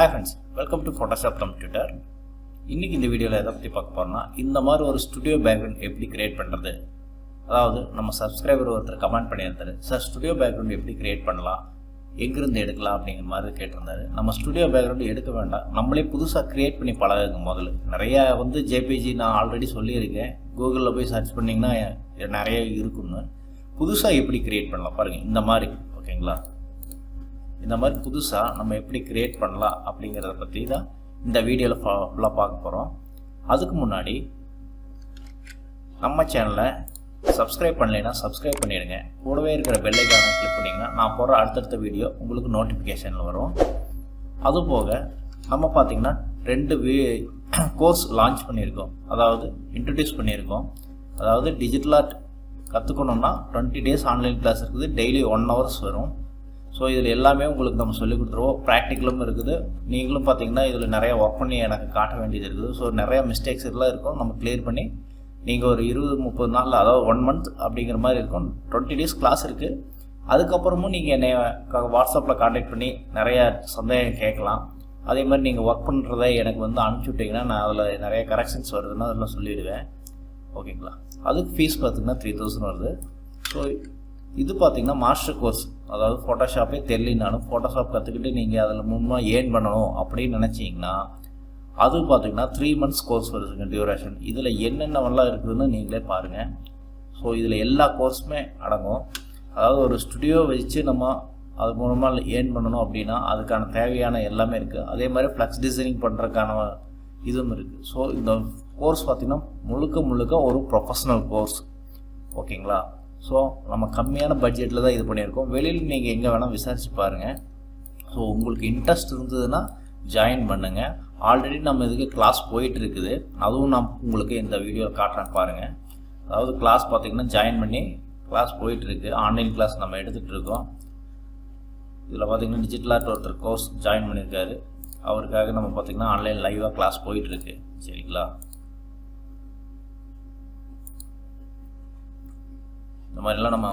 Hi friends welcome to Photoshop computer இன்றைக்கி இந்த வீடியோவில் எதை பற்றி பார்க்க போகிறோம்னா இந்த மாதிரி ஒரு ஸ்டுடியோ பேக்ரவுண்ட் எப்படி கிரியேட் பண்ணுறது அதாவது நம்ம சப்ஸ்கிரைபர் ஒருத்தர் கமெண்ட் பண்ணியிருந்தாரு சார் ஸ்டுடியோ பேக்ரவுண்ட் எப்படி கிரியேட் பண்ணலாம்? எங்கேருந்து எடுக்கலாம்? அப்படிங்கிற மாதிரி கேட்டிருந்தாரு. நம்ம ஸ்டுடியோ பேக்ரவுண்ட் எடுக்க வேண்டாம். நம்மளே புதுசாக க்ரியேட் பண்ணி பழகுங்க முதல்ல. நிறையா வந்து ஜேபிஜி நான் ஆல்ரெடி சொல்லியிருக்கேன். கூகுளில் போய் சர்ச் பண்ணிங்கன்னா நிறைய இருக்குன்னு புதுசாக எப்படி கிரியேட் பண்ணலாம் பாருங்கள் இந்த மாதிரி ஓகேங்களா இந்த மாதிரி புதுசாக நம்ம எப்படி கிரியேட் பண்ணலாம் அப்படிங்கிறத பற்றி தான் இந்த வீடியோவில் ஃபுல்லாக பார்க்க போகிறோம் அதுக்கு முன்னாடி நம்ம சேனலை சப்ஸ்கிரைப் பண்ணலைன்னா சப்ஸ்கிரைப் பண்ணிடுங்க. கூடவே இருக்கிற பெல்லைக்கான கிளிக் பண்ணிங்கன்னா நான் போடுற அடுத்தடுத்த வீடியோ உங்களுக்கு நோட்டிஃபிகேஷனில் வரும். அதுபோக நம்ம பார்த்திங்கன்னா ரெண்டு வீ கோர்ஸ் லான்ச் பண்ணியிருக்கோம். அதாவது இன்ட்ரடியூஸ் பண்ணியிருக்கோம். அதாவது டிஜிட்டல் ஆர்ட் கற்றுக்கணுன்னா டுவெண்ட்டி டேஸ் ஆன்லைன் கிளாஸ் இருக்குது. டெய்லி ஒன் ஹவர்ஸ் வரும். ஸோ இதில் எல்லாமே உங்களுக்கு நம்ம சொல்லிக் கொடுத்துருவோம். ப்ராக்டிக்கலும் இருக்குது. நீங்களும் பார்த்தீங்கன்னா இதில் நிறைய ஒர்க் பண்ணி எனக்கு காட்ட வேண்டியது இருக்குது. ஸோ நிறையா மிஸ்டேக்ஸ் எல்லாம் இருக்கும். நம்ம கிளியர் பண்ணி நீங்கள் ஒரு இருபது முப்பது நாளில் அதாவது ஒன் மந்த் அப்படிங்கிற மாதிரி இருக்கும். டுவெண்ட்டி டேஸ் கிளாஸ் இருக்குது அதுக்கப்புறமும் நீங்கள் என்னை வாட்ஸ்அப்பில் காண்டாக்ட் பண்ணி நிறையா சந்தேகம் கேட்கலாம். அதே மாதிரி நீங்கள் ஒர்க் பண்ணுறத எனக்கு வந்து அனுப்பிச்சி விட்டிங்கன்னா நான் அதில் நிறைய கரெக்ஷன்ஸ் வருதுன்னா அதெல்லாம் சொல்லிவிடுவேன் ஓகேங்களா அதுக்கு ஃபீஸ் பார்த்திங்கன்னா த்ரீ தௌசண்ட் வருது. ஸோ இது பார்த்திங்கன்னா மாஸ்டர் கோர்ஸ் அதாவது ஃபோட்டோஷாப்பே தெரியலனாலும் ஃபோட்டோஷாப் கற்றுக்கிட்டு நீங்கள் அதில் முன்னமாக ஏர்ன் பண்ணணும் அப்படின்னு நினச்சிங்கன்னா அது பார்த்தீங்கன்னா த்ரீ மந்த்ஸ் கோர்ஸ் வருதுங்க டியூரேஷன் இதில் என்னென்னவெல்லாம் இருக்குதுன்னு நீங்களே பாருங்கள் ஸோ இதில் எல்லா கோர்ஸுமே அடங்கும். அதாவது ஒரு ஸ்டுடியோ வச்சு நம்ம அது மூலமாக ஏர்ன் பண்ணணும் அப்படின்னா அதுக்கான தேவையான எல்லாமே இருக்குது அதே மாதிரி ஃப்ளக்ஸ் டிசைனிங் பண்ணுறதுக்கான இதுவும் இருக்குது ஸோ இந்த கோர்ஸ் பார்த்திங்கன்னா முழுக்க முழுக்க ஒரு ப்ரொஃபஷ்னல் கோர்ஸ் ஓகேங்களா ஸோ நம்ம கம்மியான பட்ஜெட்டில் தான் இது பண்ணியிருக்கோம். வெளியில் நீங்கள் எங்கே வேணால் விசாரித்து பாருங்கள் ஸோ உங்களுக்கு இன்ட்ரெஸ்ட் இருந்ததுன்னா ஜாயின் பண்ணுங்கள் ஆல்ரெடி நம்ம இதுக்கு கிளாஸ் போயிட்டுருக்குது. அதுவும் நான் உங்களுக்கு இந்த வீடியோவில் காட்டுறேன் பாருங்கள் அதாவது கிளாஸ் பார்த்திங்கன்னா ஜாயின் பண்ணி கிளாஸ் போயிட்டுருக்கு. ஆன்லைன் கிளாஸ் நம்ம எடுத்துகிட்டு இருக்கோம். இதில் பார்த்திங்கன்னா டிஜிட்டல் ஆர்ட் ஒருத்தர் கோர்ஸ் ஜாயின் பண்ணியிருக்காரு. அவருக்காக நம்ம பார்த்திங்கன்னா ஆன்லைன் லைவாக கிளாஸ் போயிட்டுருக்கு. சரிங்களா? இந்த மாதிரிலாம் நம்ம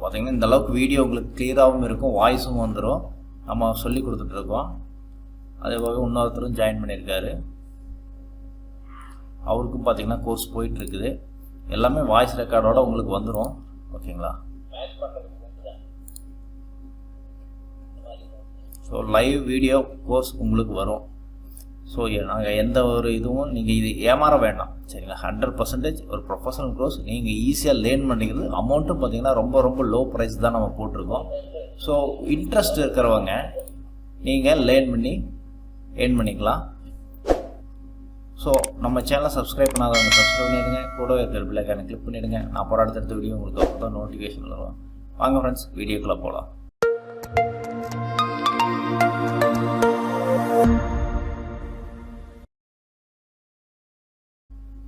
பார்த்திங்கன்னா இந்த அளவுக்கு வீடியோ உங்களுக்கு கிளியராகவும் இருக்கும் வாய்ஸும் வந்துடும் நம்ம சொல்லி கொடுத்துட்ருக்கோம் அதே போக இன்னொருத்தரும் ஜாயின் பண்ணியிருக்காரு. அவருக்கும் பார்த்திங்கன்னா கோர்ஸ் போயிட்டுருக்குது. எல்லாமே வாய்ஸ் ரெக்கார்டோடு உங்களுக்கு வந்துடும் ஓகேங்களா? ஸோ லைவ் வீடியோ கோர்ஸ் உங்களுக்கு வரும். ஸோ நாங்கள் எந்த ஒரு இதுவும் நீங்கள் இது ஏமாற வேண்டாம். சரிங்களா? ஹண்ட்ரட் பர்சன்டேஜ் ஒரு ப்ரொஃபஷனல் கோர்ஸ் நீங்கள் ஈஸியாக லேர்ன் பண்ணிக்கிறது. அமௌண்ட்டும் பார்த்தீங்கன்னா ரொம்ப ரொம்ப லோ ப்ரைஸ் தான் நம்ம போட்டிருக்கோம். ஸோ இன்ட்ரெஸ்ட் இருக்கிறவங்க நீங்கள் லேர்ன் பண்ணி ஏர்ன் பண்ணிக்கலாம். ஸோ நம்ம சேனலை சப்ஸ்கிரைப் பண்ணாதவங்க சப்ஸ்கிரைப் பண்ணிடுங்க. கூட இருக்கிற பிள்ளைக்கான கிளிக் பண்ணிவிடுங்க நான் போகிற அடுத்தடுத்த வீடியோ உங்களுக்கு அப்போ தான் நோட்டிஃபிகேஷன் வரும். வாங்க ஃப்ரெண்ட்ஸ் வீடியோக்குள்ளே போகலாம்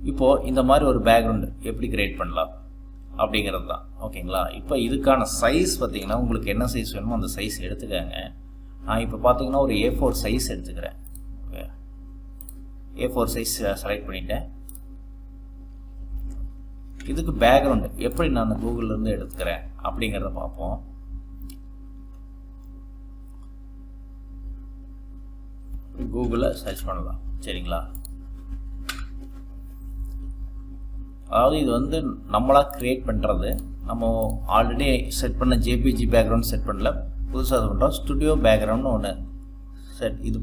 இப்போது இந்த மாதிரி ஒரு பேக்ரவுண்டு எப்படி கிரியேட் பண்ணலாம்? அப்படிங்கிறது தான் ஓகேங்களா? இப்போ இதுக்கான சைஸ் பார்த்திங்கன்னா உங்களுக்கு என்ன சைஸ் வேணுமோ அந்த சைஸ் எடுத்துக்கோங்க. நான் இப்போ பார்த்தீங்கன்னா ஒரு ஏ ஃபோர் சைஸ் எடுத்துக்கிறேன். Okay A four size select பண்ணிட்டேன். இதுக்கு பேக்ரவுண்டு எப்படி நான் கூகுள்லேருந்து எடுத்துக்கிறேன் அப்படிங்கிறத பார்ப்போம். கூகுளில் சர்ச் பண்ணலாம். சரிங்களா? அதாவது இது வந்து நம்மளாக க்ரியேட் பண்ணுறது நம்ம ஆல்ரெடி செட் பண்ண ஜேபிஜி பேக்ரவுண்ட் செட் பண்ணல. புதுசாக இது பண்ணுறோம் ஸ்டுடியோ பேக்ரவுண்ட்னு ஒன்று செட் இது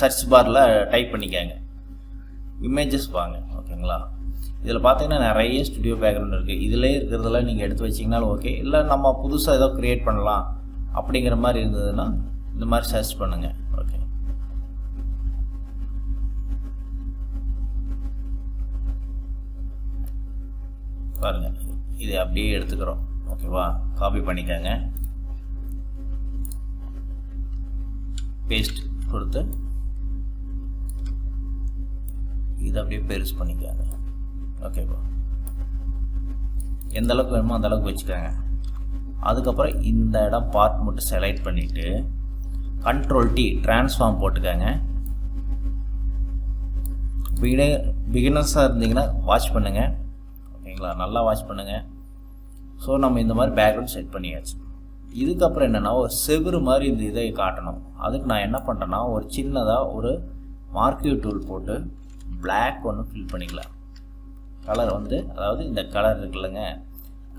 சர்ச் பாரில் டைப் பண்ணிக்கோங்க. இமேஜஸ் வாங்க ஓகேங்களா? இதில் பார்த்தீங்கன்னா நிறைய ஸ்டுடியோ பேக்ரவுண்ட் இருக்குது இதிலே இருக்கிறதெல்லாம் நீங்கள் எடுத்து வச்சிங்கனாலும் ஓகே இல்லை நம்ம புதுசாக ஏதோ க்ரியேட் பண்ணலாம் அப்படிங்கிற மாதிரி இருந்ததுன்னா இந்த மாதிரி சர்ச் பண்ணுங்கள் பாருங்கள் இதை அப்படியே எடுத்துக்கிறோம். ஓகேவா? காப்பி பண்ணிக்கோங்க. பேஸ்ட் கொடுத்து இதை அப்படியே பெருசு பண்ணிக்கோங்க. ஓகேவா? எந்த அளவுக்கு வேணுமோ அந்த அளவுக்கு வச்சுக்கோங்க. அதுக்கப்புறம் இந்த இடம் பார்ட் மட்டும் செலக்ட் பண்ணிவிட்டு கண்ட்ரோல் டி ட்ரான்ஸ்ஃபார்ம் போட்டுக்கோங்க. பிகின பிகினர்ஸாக இருந்தீங்கன்னா வாட்ச் பண்ணுங்கள் பண்ணிக்கலாம் நல்லா வாட்ச் பண்ணுங்கள் ஸோ நம்ம இந்த மாதிரி பேக்ரவுண்ட் செட் பண்ணியாச்சு. இதுக்கப்புறம் என்னென்னா ஒரு செவுரு மாதிரி இந்த இதை காட்டணும். அதுக்கு நான் என்ன பண்ணுறேன்னா ஒரு சின்னதாக ஒரு மார்க்கியூ டூல் போட்டு பிளாக் ஒன்று ஃபில் பண்ணிக்கலாம். கலர் வந்து அதாவது இந்த கலர் இருக்குல்லங்க.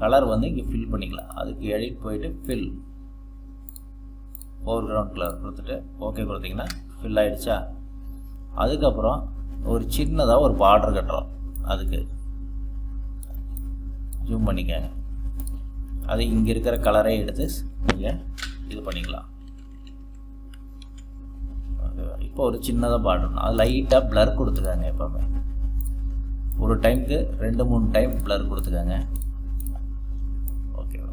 கலர் வந்து இங்கே ஃபில் பண்ணிக்கலாம். அதுக்கு எடிட் போயிட்டு ஃபில் ஃபோர் கிரவுண்ட் கலர் கொடுத்துட்டு ஓகே கொடுத்தீங்கன்னா ஃபில் ஆகிடுச்சா அதுக்கப்புறம் ஒரு சின்னதாக ஒரு பார்டர் கட்டுறோம். அதுக்கு ஜூம் பண்ணிக்கங்க. அது இங்கே இருக்கிற கலரை எடுத்து நீங்கள் இது பண்ணிக்கலாம். இப்போ ஒரு சின்னதாக பாடணும் அது லைட்டாக ப்ளர் கொடுத்துக்காங்க எப்போவுமே. ஒரு டைமுக்கு ரெண்டு மூணு டைம் ப்ளர் கொடுத்துக்காங்க. ஓகேவா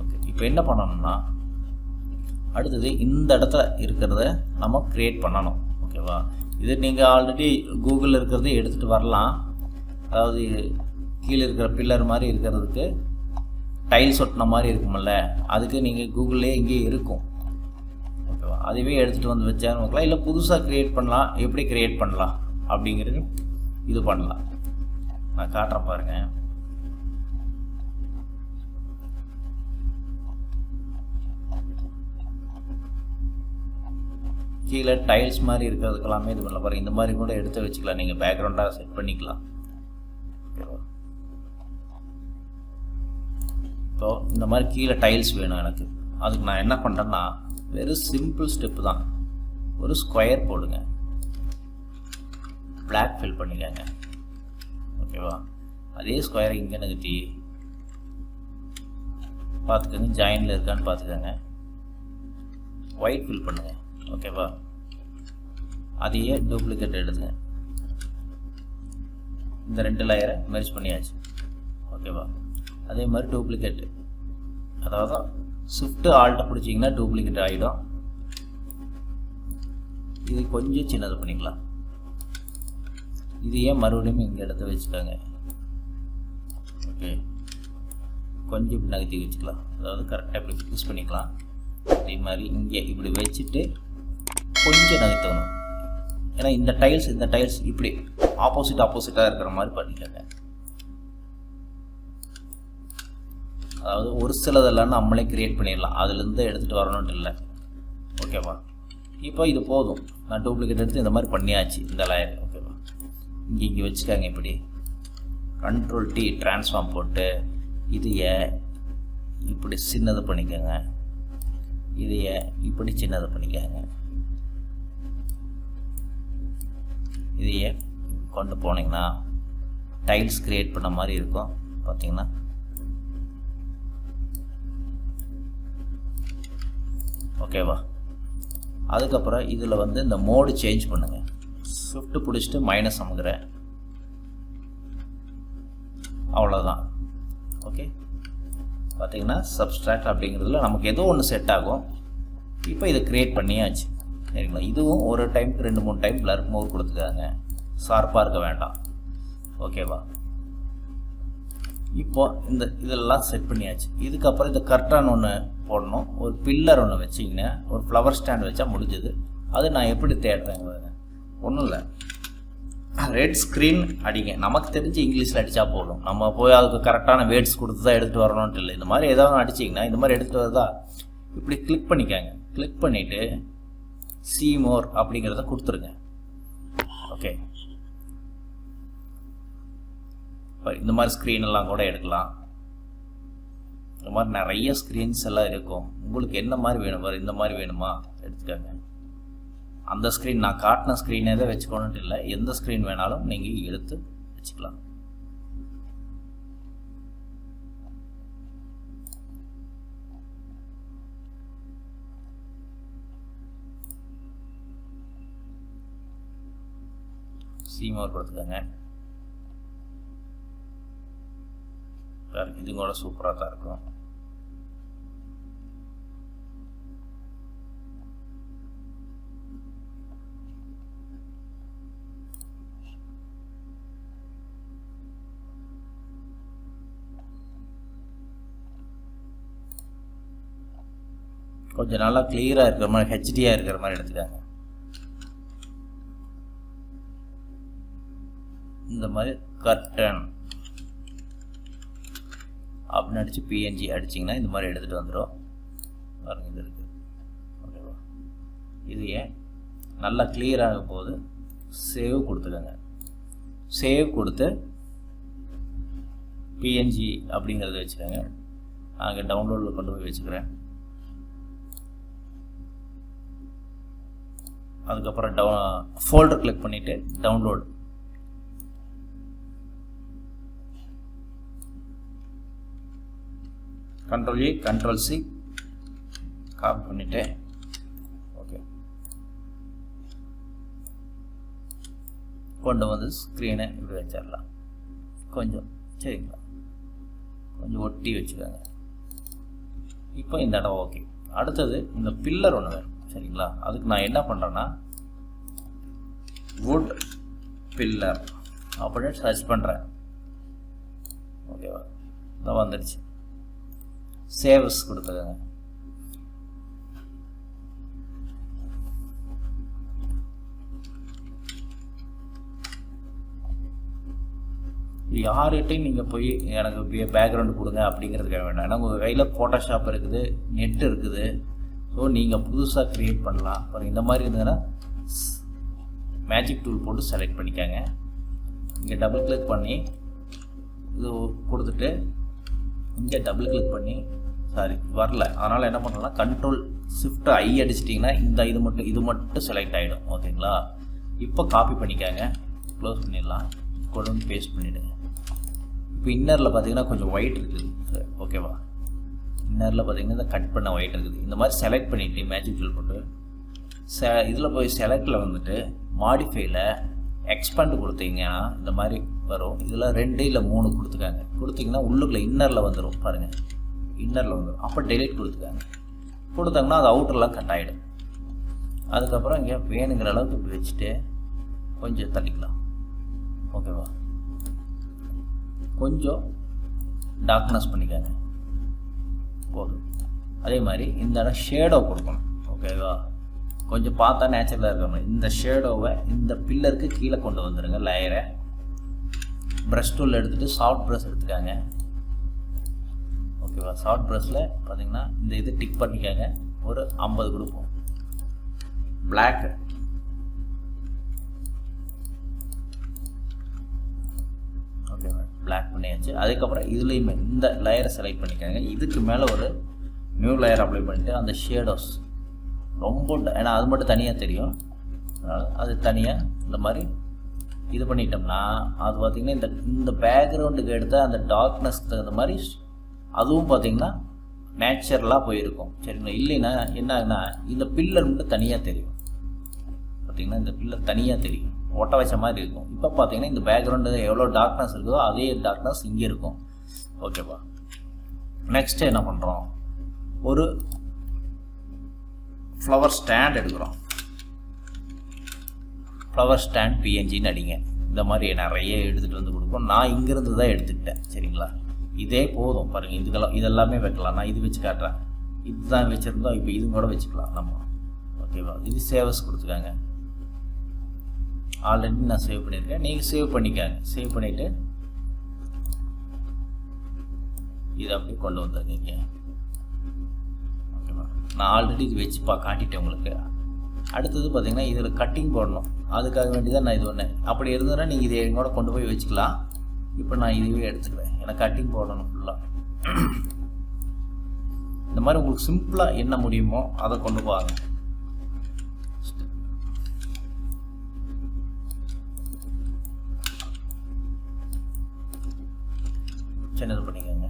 ஓகே இப்போ என்ன பண்ணணும்னா அடுத்தது இந்த இடத்துல இருக்கிறத நம்ம க்ரியேட் பண்ணணும். ஓகேவா இது நீங்கள் ஆல்ரெடி கூகுளில் இருக்கிறதையும் எடுத்துகிட்டு வரலாம். அதாவது கீழே இருக்கிற பில்லர் மாதிரி இருக்கிறதுக்கு டைல்ஸ் ஒட்டின மாதிரி இருக்குமில்ல அதுக்கு நீங்கள் கூகுள்லேயே இங்கேயே இருக்கும். ஓகேவா? அதுவே எடுத்துகிட்டு வந்து வச்சாலும் வைக்கலாம் இல்லை புதுசாக க்ரியேட் பண்ணலாம். எப்படி க்ரியேட் பண்ணலாம்? அப்படிங்கிறது இது பண்ணலாம். நான் காட்டுறேன் பாருங்கள் கீழே டைல்ஸ் மாதிரி இருக்கிறதுக்கெல்லாமே இது பண்ணலாம். பாருங்கள் இந்த மாதிரி கூட எடுத்து வச்சுக்கலாம். நீங்கள் பேக்ரவுண்டாக செட் பண்ணிக்கலாம். ஓகேவா? இப்போ இந்த மாதிரி கீழே டைல்ஸ் வேணும் எனக்கு. அதுக்கு நான் என்ன பண்ணுறேன்னா வெறும் சிம்பிள் ஸ்டெப்பு தான். ஒரு ஸ்கொயர் போடுங்க. பிளாக் ஃபில் பண்ணிக்கங்க. ஓகேவா அதே ஸ்கொயரை இங்கே நகர்த்தி பார்த்துக்கோங்க ஜாயினில் இருக்கான்னு பார்த்துக்கோங்க. ஒயிட் ஃபில் பண்ணுங்க. ஓகேவா அதையே டூப்ளிகேட் எடுத்துங்க இந்த ரெண்டு லேயரை மெர்ஜ் பண்ணியாச்சு. ஓகேவா அதே மாதிரி டூப்ளிகேட் அதாவது ஸ்விஃப்ட்டு ஆல்ட்டை பிடிச்சிங்கன்னா டூப்ளிகேட் ஆகிடும் இது கொஞ்சம் சின்னது பண்ணிக்கலாம். இது ஏன் மறுபடியும் இங்கே எடுத்து வச்சுக்கோங்க ஓகே கொஞ்சம் இப்படி நகர்த்தி வச்சுக்கலாம். அதாவது கரெக்டாக இப்படி ஃபிக்ஸ் பண்ணிக்கலாம். அதே மாதிரி இங்கே இப்படி வச்சுட்டு கொஞ்சம் நகர்த்தணும். ஏன்னா இந்த டைல்ஸ் இந்த டைல்ஸ் இப்படி ஆப்போசிட் ஆப்போசிட்டாக இருக்கிற மாதிரி பண்ணிக்கோங்க. அதாவது ஒரு சிலதெல்லாம் நம்மளே க்ரியேட் பண்ணிடலாம். அதுலேருந்து எடுத்துகிட்டு வரணும்னு இல்லை. ஓகேவா இப்போ இது போதும். நான் டூப்ளிகேட் எடுத்து இந்த மாதிரி பண்ணியாச்சு இந்த லேயர் ஓகேவா இங்கே இங்கே வச்சுக்காங்க இப்படி. கண்ட்ரோல் டி ட்ரான்ஸ்ஃபார்ம் போட்டு இதைய இப்படி சின்னது பண்ணிக்கோங்க. இதைய இப்படி சின்னது பண்ணிக்கோங்க. இதையே கொண்டு போனீங்கன்னா டைல்ஸ் க்ரியேட் பண்ண மாதிரி இருக்கும். பார்த்தீங்கன்னா ஓகேவா? அதுக்கப்புறம் இதில் வந்து இந்த மோடு சேஞ்ச் பண்ணுங்கள் ஸ்விஃப்ட்டு பிடிச்சிட்டு மைனஸ் அமுகிறேன் அவ்வளோதான் ஓகே பார்த்தீங்கன்னா சப்ஸ்ட்ராக்ட் அப்படிங்கிறதுல நமக்கு ஏதோ ஒன்று செட் ஆகும். இப்போ இதை க்ரியேட் பண்ணியாச்சு. சரிங்களா? இதுவும் ஒரு டைமுக்கு ரெண்டு மூணு டைம் பிளர் மோர் கொடுத்துக்காங்க. ஷார்ப்பாக இருக்க வேண்டாம். ஓகேவா இப்போ இந்த இதெல்லாம் செட் பண்ணியாச்சு. இதுக்கப்புறம் இந்த கர்டான் ஒன்று போடணும். ஒரு பில்லர் ஒன்று வச்சிங்கன்னா ஒரு ஃப்ளவர் ஸ்டாண்ட் வச்சா முடிஞ்சது. அது நான் எப்படி தேடுறேன் ஒன்றும் இல்லை. ரெட் ஸ்க்ரீன் அடிங்க. நமக்கு தெரிஞ்சு இங்கிலீஷில் அடித்தா போதும். நம்ம போய் அதுக்கு கரெக்டான வேர்ட்ஸ் கொடுத்து தான் எடுத்துகிட்டு வரணும்ட்டு இல்லை. இந்த மாதிரி ஏதாவது அடிச்சிங்கன்னா இந்த மாதிரி எடுத்துகிட்டு வரதா? இப்படி கிளிக் பண்ணிக்கோங்க. கிளிக் பண்ணிவிட்டு சி மோர் அப்படிங்கிறத கொடுத்துருங்க. ஓகே இந்த மாதிரி ஸ்க்ரீன் எல்லாம் கூட எடுக்கலாம். இந்த மாதிரி நிறைய ஸ்க்ரீன்ஸ் எல்லாம் இருக்கும். உங்களுக்கு என்ன மாதிரி வேணும் பாரு? இந்த மாதிரி வேணுமா? எடுத்துக்கோங்க. அந்த ஸ்க்ரீன் நான் காட்டின ஸ்க்ரீனே தான் வச்சுக்கணுன்ட்டு இல்லை. எந்த ஸ்க்ரீன் வேணாலும் நீங்கள் எடுத்து வச்சுக்கலாம். சீமோர் கொடுத்துக்கோங்க. இது கூட சூப்பராக தான் இருக்கும். கொஞ்சம் நல்லா கிளியராக இருக்கிற மாதிரி ஹெச்டியாக இருக்கிற மாதிரி எடுத்துக்காங்க. இந்த மாதிரி கர்டன் அப்படின்னு அடித்து பிஎன்ஜி அடிச்சிங்கன்னா இந்த மாதிரி எடுத்துகிட்டு வந்துடும் பாருங்கள் இது இருக்குது ஓகேவா? இது ஏன்? நல்லா கிளியர் ஆகும் போது சேவ் கொடுத்துக்கோங்க. சேவ் கொடுத்து பிஎன்ஜி அப்படிங்கிறத வச்சுக்கோங்க. அங்கே டவுன்லோடில் கொண்டு போய் வச்சுக்கிறேன். அதுக்கப்புறம் டவு ஃபோல்டர் கிளிக் பண்ணிவிட்டு download control A control C copy பண்ணிவிட்டு ஓகே கொண்டு வந்து ஸ்க்ரீனை இப்படி வச்சிடலாம். கொஞ்சம் சரிங்களா? கொஞ்சம் ஒட்டி வச்சுக்கோங்க. இப்போ இந்த இடம் ஓகே அடுத்தது இந்த பில்லர் ஒன்று வேணும் சரிங்களா? அதுக்கு நான் என்ன பண்ணுறேன்னா வுட் பில்லர் அப்படின்னு சர்ச் பண்ணுறேன் ஓகேவா இந்த வந்துடுச்சு சேவஸ் கொடுத்துருங்க யார்கிட்டையும் நீங்கள் போய் எனக்கு பேக்ரவுண்ட் கொடுங்க அப்படிங்கிறதுக்காக வேண்டாம். ஏன்னா உங்கள் கையில் ஃபோட்டோஷாப் இருக்குது நெட் இருக்குது. ஸோ நீங்கள் புதுசாக க்ரியேட் பண்ணலாம். அப்புறம் இந்த மாதிரி இருந்ததுன்னா மேஜிக் டூல் போட்டு செலக்ட் பண்ணிக்கோங்க. இங்கே டபுள் கிளிக் பண்ணி இது கொடுத்துட்டு இங்கே டபுள் கிளிக் பண்ணி சாரி வரல. அதனால் என்ன பண்ணலாம்? கண்ட்ரோல் ஷிஃப்ட் ஐ அடிச்சிட்டிங்கன்னா இந்த இது மட்டும் இது மட்டும் செலக்ட் ஆகிடும் ஓகேங்களா? இப்போ காப்பி பண்ணிக்கோங்க. க்ளோஸ் பண்ணிடலாம். கொண்டு வந்து பேஸ்ட் பண்ணிவிடுங்க இப்போ இன்னரில் பார்த்தீங்கன்னா கொஞ்சம் ஒயிட் இருக்குது. ஓகேவா? இன்னரில் பார்த்தீங்கன்னா இந்த கட் பண்ண ஒயிட் இருக்குது. இந்த மாதிரி செலக்ட் பண்ணிவிட்டு மேஜிக் டூல் போட்டு செ இதில் போய் செலக்டில் வந்துட்டு மாடிஃபைல எக்ஸ்பேண்ட் கொடுத்தீங்கன்னா இந்த மாதிரி வரும். இதில் ரெண்டு இல்லை மூணு கொடுத்துக்காங்க கொடுத்தீங்கன்னா உள்ளுக்குள்ளே இன்னரில் வந்துடும் பாருங்கள் இன்னரில் வந்துடும் அப்போ டெலிட் கொடுத்துக்காங்க கொடுத்தாங்கன்னா அது அவுட்டர்லாம் கட் ஆகிடும் அதுக்கப்புறம் இங்கே வேணுங்கிற அளவுக்கு இப்படி வச்சுட்டு கொஞ்சம் தள்ளிக்கலாம். ஓகேவா கொஞ்சம் டார்க்னஸ் பண்ணிக்கோங்க. போதும். அதே மாதிரி இந்த இடம் ஷேடோ கொடுக்கணும். ஓகேவா கொஞ்சம் பார்த்தா நேச்சுரலாக இருக்க மாதிரி. இந்த ஷேடோவை இந்த பில்லருக்கு கீழே கொண்டு வந்துடுங்க லேயரை ப்ரஷ் டூல் எடுத்துகிட்டு சாஃப்ட் ப்ரஷ் எடுத்துக்காங்க. ஓகேவா சாஃப்ட் ப்ரஷில் பார்த்தீங்கன்னா இந்த இது டிக் பண்ணிக்கோங்க. ஒரு ஐம்பது கொடுப்போம். பிளாக் ஓகேவா பிளாக் பண்ணியாச்சு. அதுக்கப்புறம் இதுலேயுமே இந்த லேயரை செலக்ட் பண்ணிக்காங்க. இதுக்கு மேலே ஒரு நியூ லேயர் அப்ளை பண்ணிவிட்டு அந்த ஷேடோஸ் ரொம்ப ட- ஏன்னா அது மட்டும் தனியாக தெரியும். அது தனியாக இந்த மாதிரி இது பண்ணிட்டோம்னா அது பார்த்திங்கன்னா இந்த இந்த பேக்ரவுண்டுக்கு எடுத்த அந்த டார்க்னஸ்க்கு தகுந்த மாதிரி அதுவும் பார்த்திங்கன்னா நேச்சுரலாக போயிருக்கும். சரிங்களா? இல்லைன்னா என்ன இந்த பில்லர் மட்டும் தனியாக தெரியும். பார்த்திங்கன்னா இந்த பில்லர் தனியாக தெரியும். ஒட்ட வச்ச மாதிரி இருக்கும். இப்போ பார்த்தீங்கன்னா இந்த பேக்ரவுண்டு எவ்வளோ டார்க்னஸ் இருக்குதோ அதே டார்க்னஸ் இங்கே இருக்கும். ஓகேவா நெக்ஸ்ட்டு என்ன பண்ணுறோம் ஒரு ஃப்ளவர் ஸ்டாண்ட் எடுக்கிறோம். ஃப்ளவர் ஸ்டாண்ட் பிஎன்ஜின்னு அடிங்க. இந்த மாதிரி நிறைய எடுத்துகிட்டு வந்து கொடுப்போம் நான் இங்கேருந்து தான் எடுத்துக்கிட்டேன் சரிங்களா? இதே போதும். பாருங்கள் இதுக்கெல்லாம் இதெல்லாமே வைக்கலாம். நான் இது வச்சு காட்டுறேன். இதுதான் வச்சுருந்தோம் இப்போ இது கூட வச்சுக்கலாம் நம்ம. ஓகேவா? இது சேவஸ் கொடுத்துக்காங்க ஆல்ரெடி நான் சேவ் பண்ணியிருக்கேன். நீங்கள் சேவ் பண்ணிக்கங்க. சேவ் பண்ணிவிட்டு இதை அப்படியே கொண்டு வந்துருக்கீங்க ஓகேவா? நான் ஆல்ரெடி இது வச்சு பா காட்டிட்டேன் உங்களுக்கு. அடுத்தது பார்த்தீங்கன்னா இதில் கட்டிங் போடணும். அதுக்காக வேண்டி தான் நான் இது ஒன்று அப்படி இருந்ததுன்னா நீங்கள் இதை எங்கூட கொண்டு போய் வச்சுக்கலாம். இப்போ நான் இதுவே எடுத்துக்கிறேன். எனக்கு கட்டிங் போடணும் ஃபுல்லாக இந்த மாதிரி உங்களுக்கு சிம்பிளாக என்ன முடியுமோ அதை கொண்டு போவாங்க சின்னது பண்ணிக்கோங்க.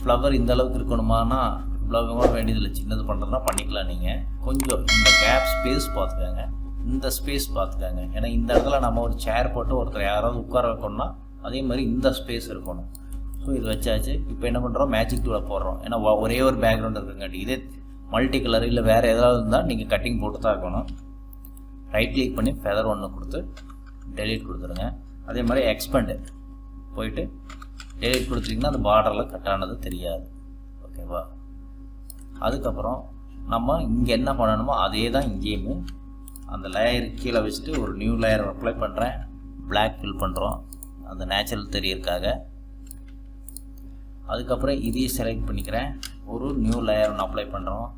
ஃப்ளவர் இந்த அளவுக்கு இருக்கணுமானா இவ்வளோ வேண்டியதில்லை சின்னது பண்ணுறதுனா பண்ணிக்கலாம் நீங்கள் கொஞ்சம் இந்த கேப் ஸ்பேஸ் பார்த்துக்கோங்க இந்த ஸ்பேஸ் பார்த்துக்கோங்க ஏன்னா இந்த இடத்துல நம்ம ஒரு சேர் போட்டு ஒருத்தர் யாராவது உட்கார வைக்கணும்னா அதே மாதிரி இந்த ஸ்பேஸ் இருக்கணும். ஸோ இது வச்சாச்சு. இப்போ என்ன பண்ணுறோம் மேஜிக் டூவில் போடுறோம். ஏன்னா ஒரே ஒரு பேக்ரவுண்ட் இருக்குங்காட்டி. இதே மல்டி கலர் இல்லை வேறு ஏதாவது இருந்தால் நீங்கள் கட்டிங் போட்டு தான் இருக்கணும் ரைட் கிளிக் பண்ணி ஃபெதர் ஒன்று கொடுத்து டெலிட் கொடுத்துருங்க. அதே மாதிரி எக்ஸ்பெண்டு போயிட்டு டெலிட் கொடுத்துட்டிங்கன்னா அந்த பார்டரில் கட்டானது தெரியாது. ஓகேவா அதுக்கப்புறம் நம்ம இங்கே என்ன பண்ணணுமோ அதே தான் இங்கேயுமே அந்த லேயர் கீழே வச்சுட்டு ஒரு நியூ லேயர் அப்ளை பண்ணுறேன் பிளாக் ஃபில் பண்ணுறோம் அந்த நேச்சுரல் தெரியறதுக்காக. அதுக்கப்புறம் இதையும் செலக்ட் பண்ணிக்கிறேன். ஒரு நியூ லேயர் ஒன்று அப்ளை பண்ணுறோம்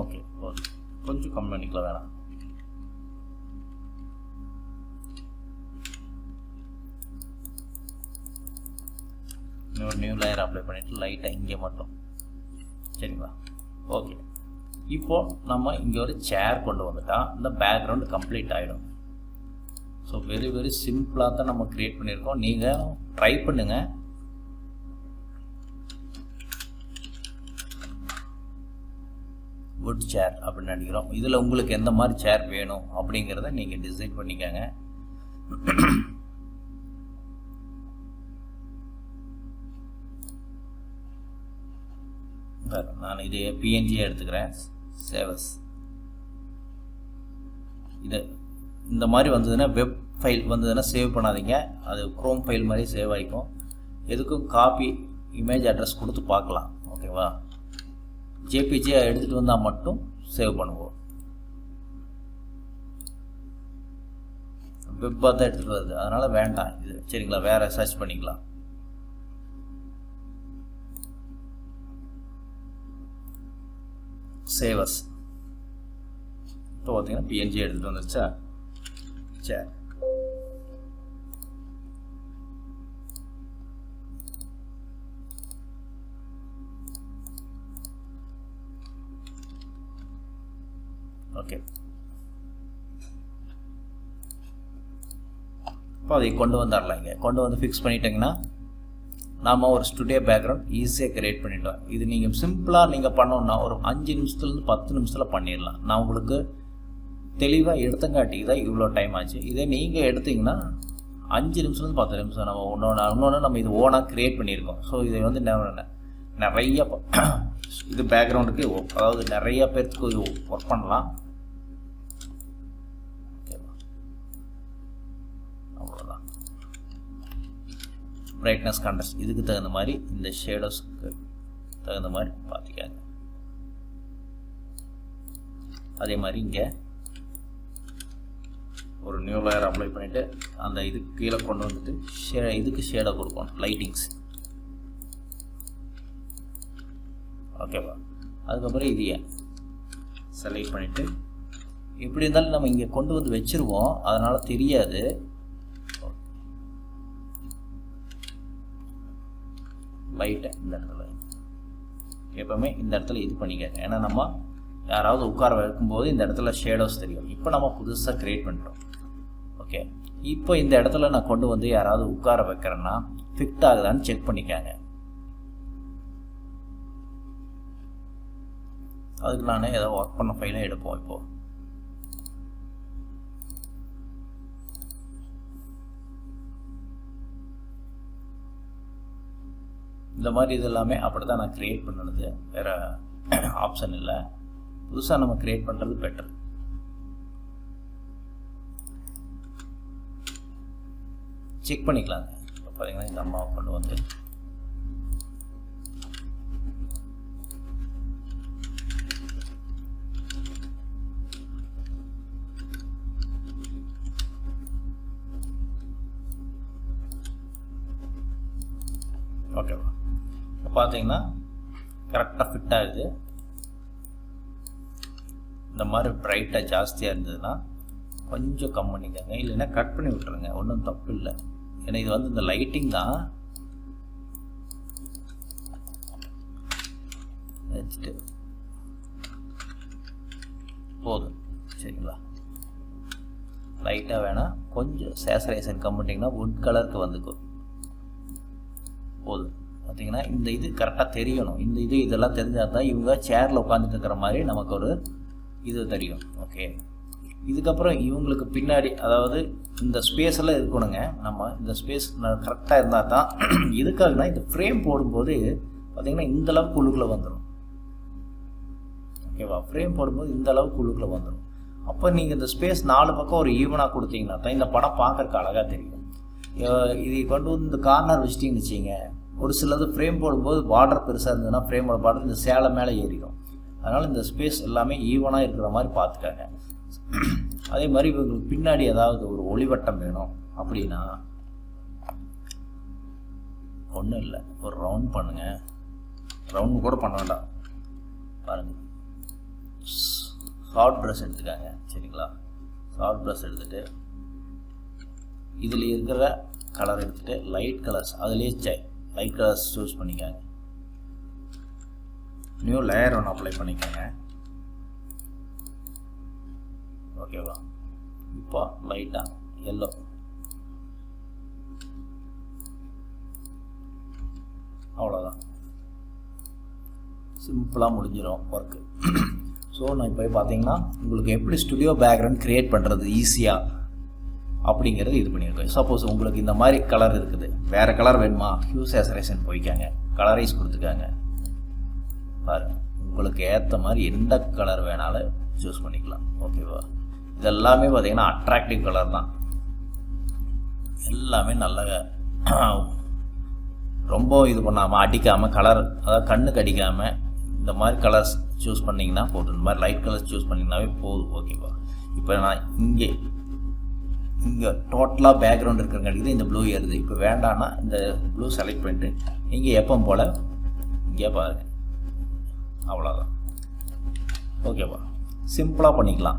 ஓகே போதும் கொஞ்சம் கம்மி பண்ணிக்கலாம் வேணாம் இன்னொரு நியூ லேயர் அப்ளை பண்ணிவிட்டு லைட்டாக இங்கே மட்டும் சரிங்களா ஓகே இப்போது நம்ம இங்கே ஒரு சேர் கொண்டு வந்துட்டால் இந்த பேக்ரவுண்ட் கம்ப்ளீட் ஆகிடும் ஸோ வெரி வெரி சிம்பிளாக தான் நம்ம க்ரியேட் பண்ணியிருக்கோம். நீங்கள் ட்ரை பண்ணுங்கள் வுட் சேர் அப்படின்னு நினைக்கிறோம். இதில் உங்களுக்கு எந்த மாதிரி சேர் வேணும் அப்படிங்கிறத நீங்கள் டிசைட் பண்ணிக்கோங்க. நான் இது பிஎன்ஜியை எடுத்துக்கிறேன். சேவஸ் இது இந்த மாதிரி வந்ததுன்னா வெப் ஃபைல் வந்ததுன்னா சேவ் பண்ணாதீங்க. அது க்ரோம் ஃபைல் மாதிரி சேவ் ஆகிக்கும் எதுக்கும் காப்பி இமேஜ் அட்ரஸ் கொடுத்து பார்க்கலாம். ஓகேவா ஜேபிஜே எடுத்துகிட்டு வந்தால் மட்டும் சேவ் பண்ணுவோம். வெப்பாக தான் எடுத்துகிட்டு வருது அதனால் வேண்டாம். இது சரிங்களா? வேறு சர்ச் பண்ணிக்கலாம். சேவஸ். இப்போ பார்த்தீங்கன்னா பிஎன்ஜி எடுத்துகிட்டு வந்துருச்சா? சரி ஓகே. இப்போ அதை கொண்டு வந்துடலாம் இங்கே. கொண்டு வந்து ஃபிக்ஸ் பண்ணிட்டீங்கன்னா நாம் ஒரு ஸ்டுடியோ பேக்ரவுண்ட் ஈஸியாக க்ரியேட் பண்ணிட்டோம் இது நீங்கள் சிம்பிளாக நீங்கள் பண்ணோன்னா ஒரு அஞ்சு நிமிஷத்துலேருந்து பத்து நிமிஷத்தில் பண்ணிடலாம். நான் உங்களுக்கு தெளிவாக எடுத்தங்காட்டி தான் இவ்வளோ டைம் ஆச்சு. இதே நீங்கள் எடுத்தீங்கன்னா அஞ்சு நிமிஷத்துலேருந்து பத்து நிமிஷம் நம்ம ஒன்று இன்னொன்று நம்ம இது ஓனாக க்ரியேட் பண்ணியிருக்கோம். ஸோ இதை வந்து நிறைய இது பேக்ரவுண்டுக்கு அதாவது நிறைய பேர்த்துக்கு இது ஒர்க் பண்ணலாம் அவ்வளோதான் பிரைட்னஸ் கான்ட்ராஸ்ட் இதுக்கு தகுந்த மாதிரி இந்த ஷேடோஸ்க்கு தகுந்த மாதிரி பார்த்துக்காங்க. அதே மாதிரி இங்கே ஒரு நியூ லேயர் அப்ளை பண்ணிவிட்டு அந்த இதுக்கு கீழே கொண்டு வந்துட்டு ஷே இதுக்கு ஷேடை கொடுக்கணும் லைட்டிங்ஸ் ஓகேவா அதுக்கப்புறம் இதையே செலக்ட் பண்ணிவிட்டு எப்படி இருந்தாலும் நம்ம இங்கே கொண்டு வந்து வச்சுருவோம். அதனால் தெரியாது. லைட்டை இந்த இடத்துல. எப்போவுமே இந்த இடத்துல இது பண்ணிக்கங்க. ஏன்னா நம்ம யாராவது உட்கார வைக்கும்போது இந்த இடத்துல ஷேடோஸ் தெரியும். இப்போ நம்ம புதுசாக க்ரியேட் பண்ணுறோம் ஓகே இப்போ இந்த இடத்துல நான் கொண்டு வந்து யாராவது உட்கார வைக்கிறேன்னா ஃபிட் ஆகுதான்னு செக் பண்ணிக்காங்க. அதுக்கு நான் ஏதோ ஒர்க் பண்ண ஃபைலாக எடுப்போம் இப்போது இந்த மாதிரி இது எல்லாமே அப்படி தான் நான் க்ரியேட் பண்ணுறது வேறு ஆப்ஷன் இல்லை. புதுசாக நம்ம க்ரியேட் பண்ணுறது பெட்டர் செக் பண்ணிக்கலாங்க. இப்போ பார்த்தீங்கன்னா இந்த அம்மாவை கொண்டு வந்து. கரெக்டாக ஃபிட் ஆகுது. இந்த மாதிரி ப்ரைட்டாக ஜாஸ்தியாக இருந்ததுன்னா கொஞ்சம் கம் பண்ணிக்கோங்க. இல்லைன்னா கட் பண்ணி விட்டுருங்க. ஒன்றும் தப்பு இல்லை. ஏன்னா இது வந்து இந்த லைட்டிங் தான். வச்சுட்டு போதும். சரிங்களா? லைட்டாக வேணால் கொஞ்சம் சேசரைசன் கம் பண்ணிங்கன்னா வுட் கலருக்கு வந்துக்கும். போதும். பார்த்தீங்கன்னா இந்த இது கரெக்டாக தெரியணும். இந்த இது இதெல்லாம் தெரிஞ்சால் தான் இவங்க சேரில் உட்காந்துட்டு இருக்கிற மாதிரி நமக்கு ஒரு இது தெரியும். ஓகே இதுக்கப்புறம் இவங்களுக்கு பின்னாடி அதாவது இந்த ஸ்பேஸெல்லாம் இருக்கணுங்க. நம்ம இந்த ஸ்பேஸ் கரெக்டாக இருந்தால் தான் இதுக்காகனா இந்த ஃப்ரேம் போடும்போது பார்த்திங்கன்னா இந்த அளவுக்கு உள்ளுக்குள்ளே வந்துடும் ஓகேவா ஃப்ரேம் போடும்போது இந்த அளவுக்கு உள்ளுக்குள்ளே வந்துடும் அப்போ நீங்கள் இந்த ஸ்பேஸ் நாலு பக்கம் ஒரு ஈவனாக கொடுத்தீங்கன்னா தான் இந்த படம் பார்க்குறக்கு அழகாக தெரியும். இதை இது கொண்டு வந்து இந்த கார்னர் வச்சுட்டிங்கன்னு வச்சிங்க ஒரு சிலது ஃப்ரேம் போடும்போது பார்டர் பெருசாக இருந்ததுன்னா ஃப்ரேமோட பார்டர் இந்த சேலை மேலே ஏறிடும். அதனால் இந்த ஸ்பேஸ் எல்லாமே ஈவனாக இருக்கிற மாதிரி பார்த்துக்காங்க. அதே மாதிரி இவங்களுக்கு பின்னாடி ஏதாவது ஒரு ஒளிவட்டம் வேணும் அப்படின்னா ஒன்றும் இல்லை. ஒரு ரவுண்ட் பண்ணுங்கள் ரவுண்ட் கூட பண்ண வேண்டாம். பாருங்கள் சாஃப்ட் ப்ரஷ் எடுத்துக்காங்க. சரிங்களா? சாஃப்ட் ப்ரஷ் எடுத்துகிட்டு இதில் இருக்கிற கலர் எடுத்துகிட்டு லைட் கலர்ஸ் அதுலேயே சை லைட் கலர்ஸ் சூஸ் பண்ணிக்காங்க. நியூ லேயர் ஒன்று அப்ளை பண்ணிக்கோங்க. ஓகேவா இப்போ லைட்டாக எல்லோ அவ்வளோதான் சிம்பிளாக முடிஞ்சிடும் ஒர்க்கு ஸோ நான் இப்போ பார்த்தீங்கன்னா உங்களுக்கு எப்படி ஸ்டுடியோ பேக்ரவுண்ட் க்ரியேட் பண்ணுறது ஈஸியாக அப்படிங்கிறத இது பண்ணியிருக்கோம். சப்போஸ் உங்களுக்கு இந்த மாதிரி கலர் இருக்குது. வேறு கலர் வேணுமா? ஹியூ சேசரேஷன் போய்க்காங்க. கலரைஸ் கொடுத்துக்காங்க பாருங்க. உங்களுக்கு ஏற்ற மாதிரி எந்த கலர் வேணாலும் சூஸ் பண்ணிக்கலாம். ஓகேவா இதெல்லாமே பார்த்தீங்கன்னா அட்ராக்டிவ் கலர் தான். எல்லாமே நல்ல ரொம்ப இது பண்ணாமல் அடிக்காமல் கலர் அதாவது கண்ணுக்கு அடிக்காமல் இந்த மாதிரி கலர்ஸ் சூஸ் பண்ணிங்கன்னா போதும். இந்த மாதிரி லைட் கலர்ஸ் சூஸ் பண்ணிங்கனாவே போதும். ஓகேவா இப்போ நான் இங்கே இங்கே டோட்டலாக பேக்ரவுண்ட் இருக்கிறங்காட்டி இந்த ப்ளூ ஏறுது. இப்போ வேண்டாம்னா இந்த ப்ளூ செலக்ட் பண்ணிட்டு இங்கே எப்போ போல் இங்கே பாருங்க. அவ்வளோதான் ஓகேவா சிம்பிளாக பண்ணிக்கலாம்.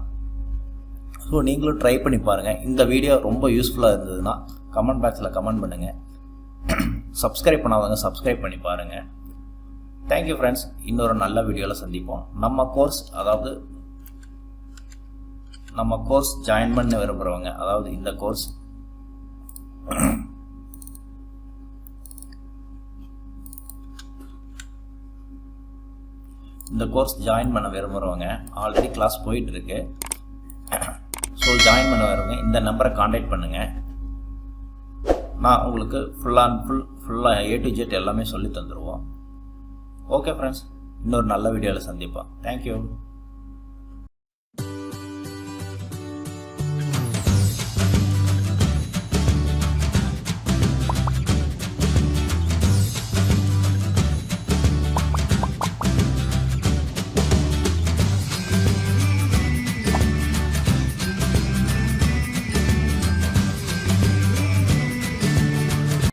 ஸோ நீங்களும் ட்ரை பண்ணி பாருங்கள் இந்த வீடியோ ரொம்ப யூஸ்ஃபுல்லாக இருந்ததுன்னா கமெண்ட் பாக்ஸில் கமெண்ட் பண்ணுங்கள் சப்ஸ்கிரைப் பண்ணாதவங்க சப்ஸ்கிரைப் பண்ணி பாருங்கள் தேங்க்யூ ஃப்ரெண்ட்ஸ் இன்னொரு நல்ல வீடியோவில் சந்திப்போம். நம்ம கோர்ஸ் அதாவது நம்ம கோர்ஸ் ஜாயின் பண்ண விரும்புகிறவங்க அதாவது இந்த கோர்ஸ் இந்த கோர்ஸ் ஜாயின் பண்ண விரும்புகிறவங்க ஆல்ரெடி கிளாஸ் போயிட்டுருக்கு. ஸோ ஜாயின் பண்ண வரவங்க இந்த நம்பரை காண்டாக்ட் பண்ணுங்கள் நான் உங்களுக்கு ஃபுல் அண்ட் ஃபுல் ஃபுல்லாக ஏ டு ஜெட் எல்லாமே சொல்லி தந்துடுவோம் ஓகே ஃப்ரெண்ட்ஸ் இன்னொரு நல்ல வீடியோவில் சந்திப்போம். தேங்க்யூ